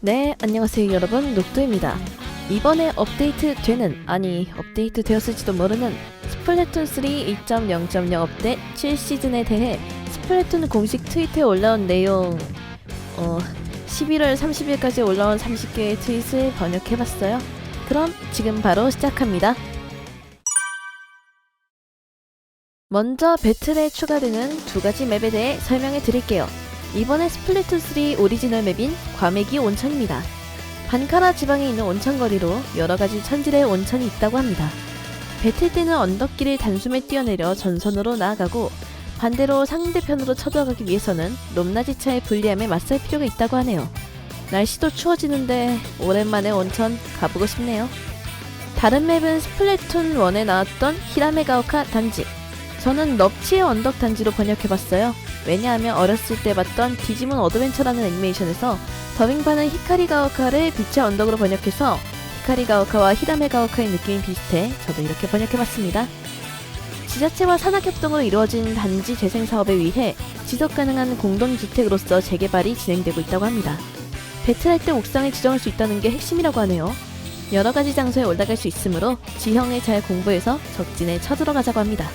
네, 안녕하세요 여러분, 녹두입니다. 이번에 업데이트 되는, 아니, 업데이트 되었을지도 모르는 스플래툰 3 2.0.0 업데 7시즌에 대해 스플래툰 공식 트위터에 올라온 내용, 어, 11월 30일까지 올라온 30개의 트윗을 번역해봤어요. 그럼 지금 바로 시작합니다. 먼저 배틀에 추가되는 두 가지 맵에 대해 설명해 드릴게요. 이번에 스플래툰 3 오리지널 맵인 과메기 온천입니다. 반카라 지방에 있는 온천거리로 여러 가지 천질의 온천이 있다고 합니다. 배틀 때는 언덕길을 단숨에 뛰어내려 전선으로 나아가고 반대로 상대편으로 쳐들어가기 위해서는 높낮이차의 불리함에 맞설 필요가 있다고 하네요. 날씨도 추워지는데 오랜만에 온천 가보고 싶네요. 다른 맵은 스플래툰 1에 나왔던 히라메가오카 단지. 저는 넙치의 언덕 단지로 번역해봤어요. 왜냐하면 어렸을 때 봤던 디지몬 어드벤처라는 애니메이션에서 더빙판은 히카리 가오카를 빛의 언덕으로 번역해서 히카리 가오카와 히라메 가오카의 느낌이 비슷해 저도 이렇게 번역해봤습니다. 지자체와 산학협동으로 이루어진 단지 재생 사업에 의해 지속 가능한 공동주택으로서 재개발이 진행되고 있다고 합니다. 배틀할 때 옥상을 지정할 수 있다는 게 핵심이라고 하네요. 여러 가지 장소에 올라갈 수 있으므로 지형을 잘 공부해서 적진에 쳐들어가자고 합니다.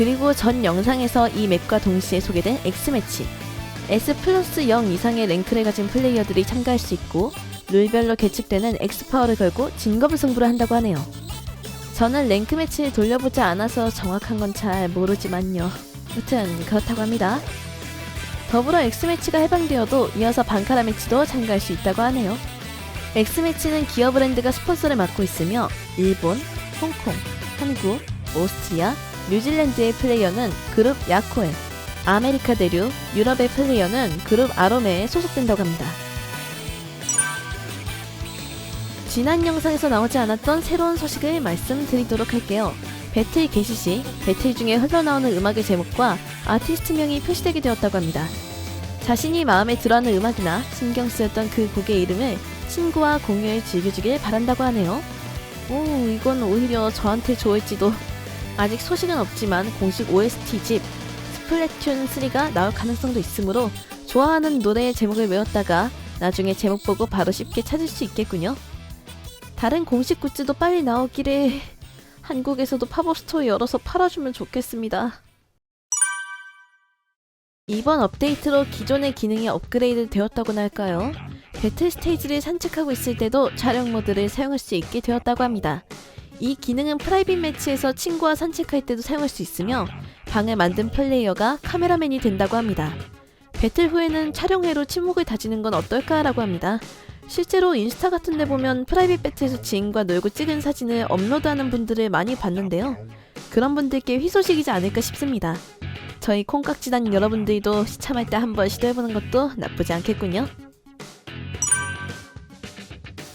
그리고 전 영상에서 이 맵과 동시에 소개된 X매치. S 플러스 0 이상의 랭크를 가진 플레이어들이 참가할 수 있고 룰별로 계측되는 X파워를 걸고 진검 승부를 한다고 하네요. 저는 랭크 매치를 돌려보지 않아서 정확한 건 잘 모르지만요. 무튼 그렇다고 합니다. 더불어 X매치가 해방되어도 이어서 반카라 매치도 참가할 수 있다고 하네요. X매치는 기어 브랜드가 스폰서를 맡고 있으며 일본, 홍콩, 한국, 오스트리아, 뉴질랜드의 플레이어는 그룹 야코에, 아메리카 대륙, 유럽의 플레이어는 그룹 아로메에 소속된다고 합니다. 지난 영상에서 나오지 않았던 새로운 소식을 말씀드리도록 할게요. 배틀 개시 시 배틀 중에 흘러나오는 음악의 제목과 아티스트명이 표시되게 되었다고 합니다. 자신이 마음에 들어하는 음악이나 신경 쓰였던 그 곡의 이름을 친구와 공유해 즐겨주길 바란다고 하네요. 오, 이건 오히려 저한테 좋을지도 아직 소식은 없지만 공식 OST집 스플래툰 3가 나올 가능성도 있으므로 좋아하는 노래의 제목을 외웠다가 나중에 제목 보고 바로 쉽게 찾을 수 있겠군요. 다른 공식 굿즈도 빨리 나오기를 한국에서도 팝업 스토어 열어서 팔아주면 좋겠습니다. 이번 업데이트로 기존의 기능이 업그레이드 되었다고나 할까요? 배틀 스테이지를 산책하고 있을 때도 촬영 모드를 사용할 수 있게 되었다고 합니다. 이 기능은 프라이빗 매치에서 친구와 산책할 때도 사용할 수 있으며 방을 만든 플레이어가 카메라맨이 된다고 합니다. 배틀 후에는 촬영회로 침묵을 다지는 건 어떨까라고 합니다. 실제로 인스타 같은 데 보면 프라이빗 배틀에서 지인과 놀고 찍은 사진을 업로드하는 분들을 많이 봤는데요. 그런 분들께 희소식이지 않을까 싶습니다. 저희 콩깍지단 여러분들도 시참할 때 한번 시도해보는 것도 나쁘지 않겠군요.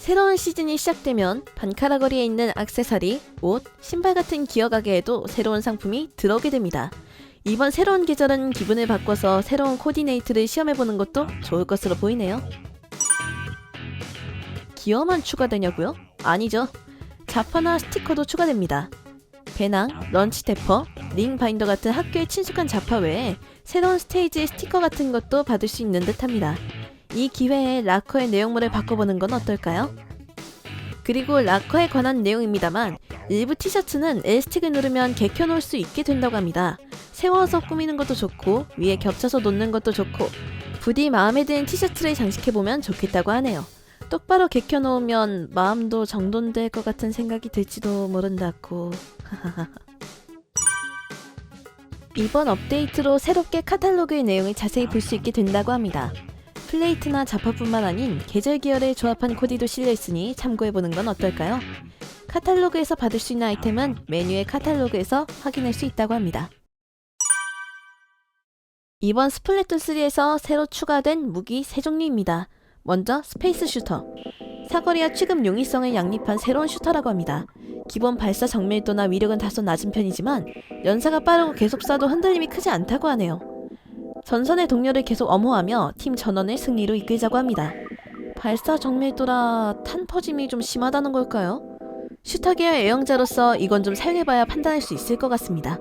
새로운 시즌이 시작되면 반카라 거리에 있는 액세서리, 옷, 신발 같은 기어 가게에도 새로운 상품이 들어오게 됩니다. 이번 새로운 계절은 기분을 바꿔서 새로운 코디네이트를 시험해보는 것도 좋을 것으로 보이네요. 기어만 추가되냐고요? 아니죠. 자파나 스티커도 추가됩니다. 배낭, 런치 대퍼, 링 바인더 같은 학교에 친숙한 자파 외에 새로운 스테이지 스티커 같은 것도 받을 수 있는 듯합니다. 이 기회에 락커의 내용물을 바꿔보는 건 어떨까요? 그리고 락커에 관한 내용입니다만 일부 티셔츠는 엘스틱을 누르면 개켜놓을 수 있게 된다고 합니다. 세워서 꾸미는 것도 좋고 위에 겹쳐서 놓는 것도 좋고 부디 마음에 드는 티셔츠를 장식해보면 좋겠다고 하네요. 똑바로 개켜놓으면 마음도 정돈될 것 같은 생각이 들지도 모른다고. 이번 업데이트로 새롭게 카탈로그의 내용을 자세히 볼 수 있게 된다고 합니다. 플레이트나 자파뿐만 아닌 계절 기어를 조합한 코디도 실려 있으니 참고해보는 건 어떨까요? 카탈로그에서 받을 수 있는 아이템은 메뉴의 카탈로그에서 확인할 수 있다고 합니다. 이번 스플래툰 3에서 새로 추가된 무기 세 종류입니다. 먼저 스페이스 슈터. 사거리와 취급 용이성을 양립한 새로운 슈터라고 합니다. 기본 발사 정밀도나 위력은 다소 낮은 편이지만 연사가 빠르고 계속 쏴도 흔들림이 크지 않다고 하네요. 전선의 동료를 계속 엄호하며 팀 전원을 승리로 이끌자고 합니다. 발사 정밀도라 탄 퍼짐이 좀 심하다는 걸까요? 슈터계열 애용자로서 이건 좀 사용해봐야 판단할 수 있을 것 같습니다.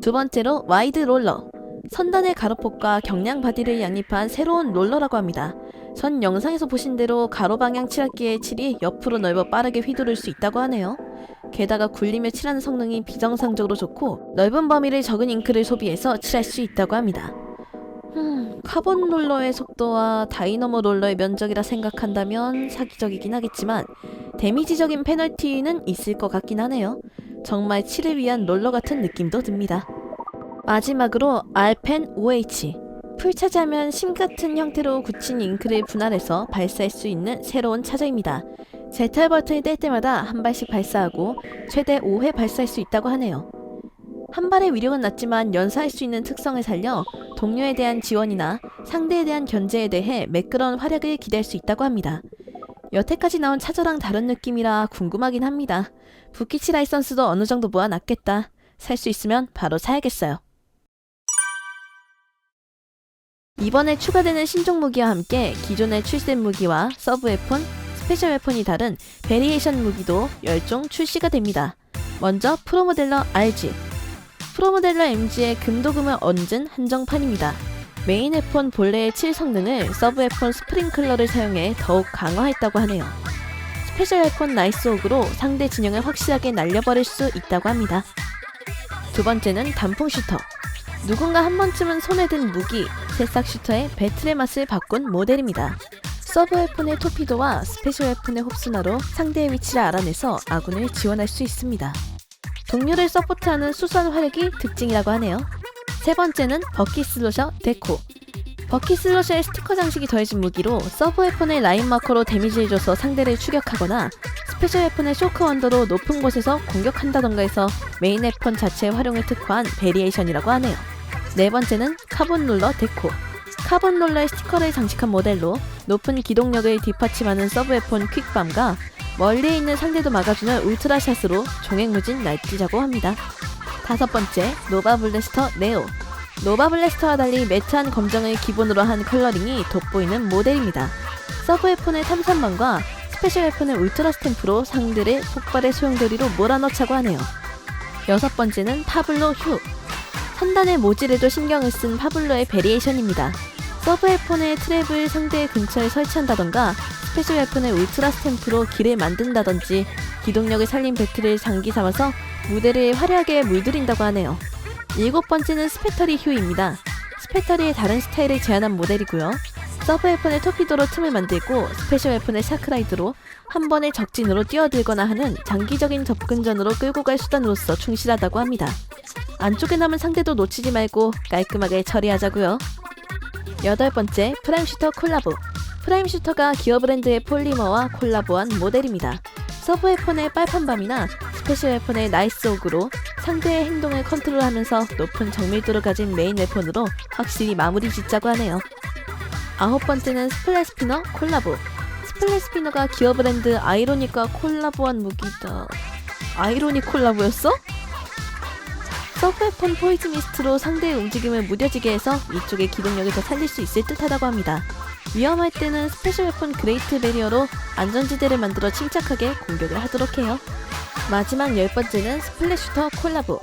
두 번째로 와이드 롤러. 선단의 가로폭과 경량 바디를 양립한 새로운 롤러라고 합니다. 전 영상에서 보신 대로 가로 방향 칠하기의 칠이 옆으로 넓어 빠르게 휘두를 수 있다고 하네요. 게다가 굴리며 칠하는 성능이 비정상적으로 좋고 넓은 범위를 적은 잉크를 소비해서 칠할 수 있다고 합니다. 음, 카본 롤러의 속도와 다이너모 롤러의 면적이라 생각한다면 사기적이긴 하겠지만 데미지적인 페널티는 있을 것 같긴 하네요. 정말 칠을 위한 롤러 같은 느낌도 듭니다. 마지막으로 알펜 OH 풀 차지하면 심 같은 형태로 굳힌 잉크를 분할해서 발사할 수 있는 새로운 차저입니다. 제탈 버튼을 뗄 때마다 한 발씩 발사하고 최대 5회 발사할 수 있다고 하네요. 한 발의 위력은 낮지만 연사할 수 있는 특성을 살려 동료에 대한 지원이나 상대에 대한 견제에 대해 매끄러운 활약을 기대할 수 있다고 합니다. 여태까지 나온 차저랑 다른 느낌이라 궁금하긴 합니다. 부키치 라이선스도 어느 정도 모아놨겠다. 살 수 있으면 바로 사야겠어요. 이번에 추가되는 신종 무기와 함께 기존에 출시된 무기와 서브 웨폰, 스페셜 웨폰이 다른 베리에이션 무기도 10종 출시가 됩니다. 먼저 프로모델러 RG. 프로모델러 MG의 금도금을 얹은 한정판입니다. 메인 웨폰 본래의 칠 성능을 서브 웨폰 스프링클러를 사용해 더욱 강화했다고 하네요. 스페셜 웨폰 나이스 옥으로 상대 진영을 확실하게 날려버릴 수 있다고 합니다. 두 번째는 단풍 슈터. 누군가 한 번쯤은 손에 든 무기, 새싹 슈터의 배틀의 맛을 바꾼 모델입니다. 서브 웨폰의 토피도와 스페셜 웨폰의 홉스나로 상대의 위치를 알아내서 아군을 지원할 수 있습니다. 동료를 서포트하는 수수한 화력이 특징이라고 하네요. 세 번째는 버키 슬로셔 데코. 버키 슬로셔의 스티커 장식이 더해진 무기로 서브 웨폰의 라인 마커로 데미지를 줘서 상대를 추격하거나 스페셜 웨폰의 쇼크 원더로 높은 곳에서 공격한다던가 해서 메인 웨폰 자체의 활용을 특화한 베리에이션이라고 하네요. 네 번째는 카본 롤러 데코. 카본 롤러의 스티커를 장식한 모델로 높은 기동력을 뒷받침하는 서브 웨폰 퀵밤과 멀리에 있는 상대도 막아주는 울트라샷으로 종횡무진 날뛰자고 합니다. 다섯 번째, 노바 블래스터 네오. 노바 블래스터와 달리 매트한 검정을 기본으로 한 컬러링이 돋보이는 모델입니다. 서브 웨폰의 탐산망과 스페셜 웨폰의 울트라 스탬프로 상대를 폭발의 소용돌이로 몰아넣자고 하네요. 여섯 번째는 파블로 휴. 선단의 모질에도 신경을 쓴 파블로의 베리에이션입니다. 서브 웨폰의 트랩을 상대의 근처에 설치한다던가 스페셜 웨폰의 울트라 스탬프로 길을 만든다든지 기동력을 살린 배틀을 장기 삼아서 무대를 화려하게 물들인다고 하네요. 일곱 번째는 스페터리 휴입니다. 스페터리의 다른 스타일을 제안한 모델이고요. 서브 웨폰의 토피도로 틈을 만들고 스페셜 웨폰의 샤크라이드로 한 번의 적진으로 뛰어들거나 하는 장기적인 접근전으로 끌고 갈 수단으로서 충실하다고 합니다. 안쪽에 남은 상대도 놓치지 말고 깔끔하게 처리하자고요. 여덟 번째 프라임 슈터 콜라보. 프라임 슈터가 기어 브랜드의 폴리머와 콜라보한 모델입니다. 서브 웨폰의 빨판밤이나 스페셜 웨폰의 나이스 옥으로 상대의 행동을 컨트롤하면서 높은 정밀도를 가진 메인 웨폰으로 확실히 마무리 짓자고 하네요. 아홉 번째는 스플래시 스피너 콜라보. 스플래시 스피너가 기어 브랜드 아이로닉과 콜라보한 무기다. 아이로닉 콜라보였어? 서브웨폰 포이즈 미스트로 상대의 움직임을 무뎌지게 해서 이쪽의 기동력을 더 살릴 수 있을 듯하다고 합니다. 위험할 때는 스페셜 웨폰 그레이트 베리어로 안전지대를 만들어 침착하게 공격을 하도록 해요. 마지막 열 번째는 스플래슈터 콜라보.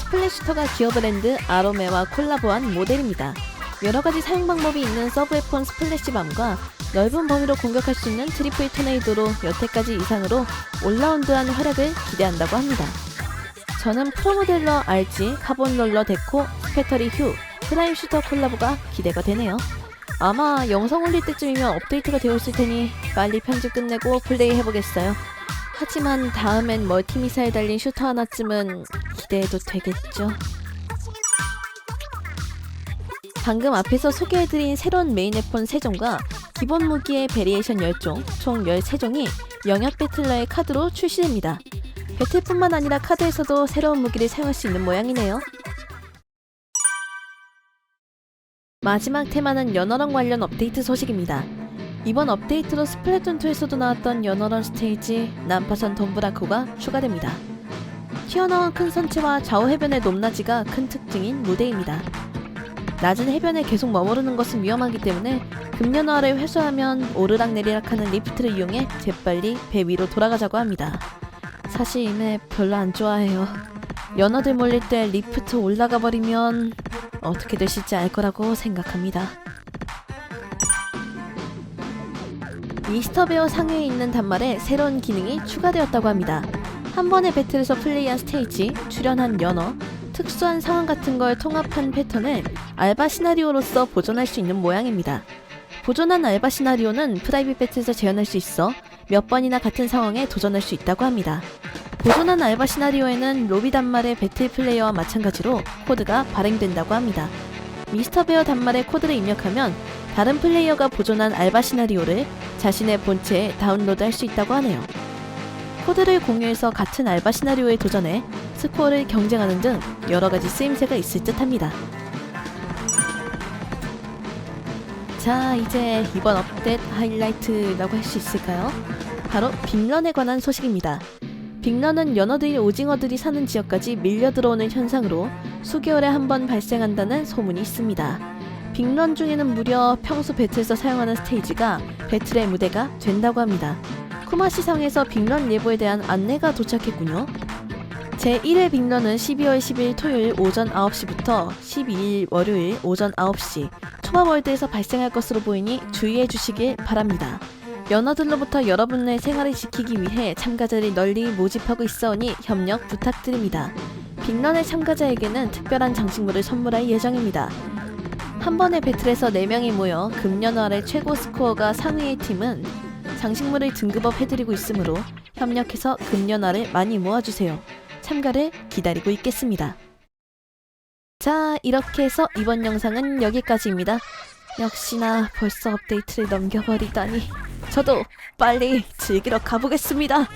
스플래슈터가 기어 브랜드 아로메와 콜라보한 모델입니다. 여러 가지 사용 방법이 있는 서브 웨폰 스플래시밤과 넓은 범위로 공격할 수 있는 트리플 토네이도로 여태까지 이상으로 올라운드한 활약을 기대한다고 합니다. 저는 프로모델러 RG, 카본 롤러 데코, 스페터리 휴, 프라임 슈터 콜라보가 기대가 되네요. 아마 영상 올릴 때쯤이면 업데이트가 되어 있을 테니 빨리 편집 끝내고 플레이 해보겠어요. 하지만 다음엔 멀티미사일 달린 슈터 하나쯤은 기대해도 되겠죠? 방금 앞에서 소개해드린 새로운 메인 웨폰 3종과 기본 무기의 베리에이션 10종, 총 13종이 영역 배틀러의 카드로 출시됩니다. 배틀뿐만 아니라 카드에서도 새로운 무기를 사용할 수 있는 모양이네요. 마지막 테마는 연어런 관련 업데이트 소식입니다. 이번 업데이트로 스플래툰2에서도 나왔던 연어런 스테이지 난파선 덤브라코가 추가됩니다. 튀어나온 큰 선체와 좌우 해변의 높낮이가 큰 특징인 무대입니다. 낮은 해변에 계속 머무르는 것은 위험하기 때문에 금연어를 회수하면 오르락 내리락하는 리프트를 이용해 재빨리 배 위로 돌아가자고 합니다. 사실 이맵 별로 안 좋아해요. 연어들 몰릴 때 리프트 올라가 버리면 어떻게 되실지 알 거라고 생각합니다. 미스터베어 상위에 있는 단말에 새로운 기능이 추가되었다고 합니다. 한 번의 배틀에서 플레이한 스테이지, 출연한 연어, 특수한 상황 같은 걸 통합한 패턴을 알바 시나리오로서 보존할 수 있는 모양입니다. 보존한 알바 시나리오는 프라이빗 배틀에서 재현할 수 있어 몇 번이나 같은 상황에 도전할 수 있다고 합니다. 보존한 알바 시나리오에는 로비 단말의 배틀 플레이어와 마찬가지로 코드가 발행된다고 합니다. 미스터 베어 단말에 코드를 입력하면 다른 플레이어가 보존한 알바 시나리오를 자신의 본체에 다운로드 할 수 있다고 하네요. 코드를 공유해서 같은 알바 시나리오에 도전해 스코어를 경쟁하는 등 여러 가지 쓰임새가 있을 듯 합니다. 자, 이제 이번 업데이트 하이라이트라고 할 수 있을까요? 바로 빅런에 관한 소식입니다. 빅런은 연어들이 오징어들이 사는 지역까지 밀려 들어오는 현상으로 수개월에 한 번 발생한다는 소문이 있습니다. 빅런 중에는 무려 평소 배틀에서 사용하는 스테이지가 배틀의 무대가 된다고 합니다. 쿠마시상에서 빅런 예보에 대한 안내가 도착했군요. 제1회 빅런은 12월 10일 토요일 오전 9시부터 12일 월요일 오전 9시 초밥월드에서 발생할 것으로 보이니 주의해 주시길 바랍니다. 연어들로부터 여러분의 생활을 지키기 위해 참가자를 널리 모집하고 있어오니 협력 부탁드립니다. 빅런의 참가자에게는 특별한 장식물을 선물할 예정입니다. 한 번의 배틀에서 4명이 모여 금연화의 최고 스코어가 상위의 팀은 장식물을 등급업 해드리고 있으므로 협력해서 금연화를 많이 모아주세요. 참가를 기다리고 있겠습니다. 자, 이렇게 해서 이번 영상은 여기까지입니다. 역시나 벌써 업데이트를 넘겨버리다니. 저도 빨리 즐기러 가보겠습니다.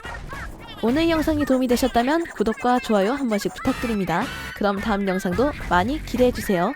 오늘 영상이 도움이 되셨다면 구독과 좋아요 한 번씩 부탁드립니다. 그럼 다음 영상도 많이 기대해주세요.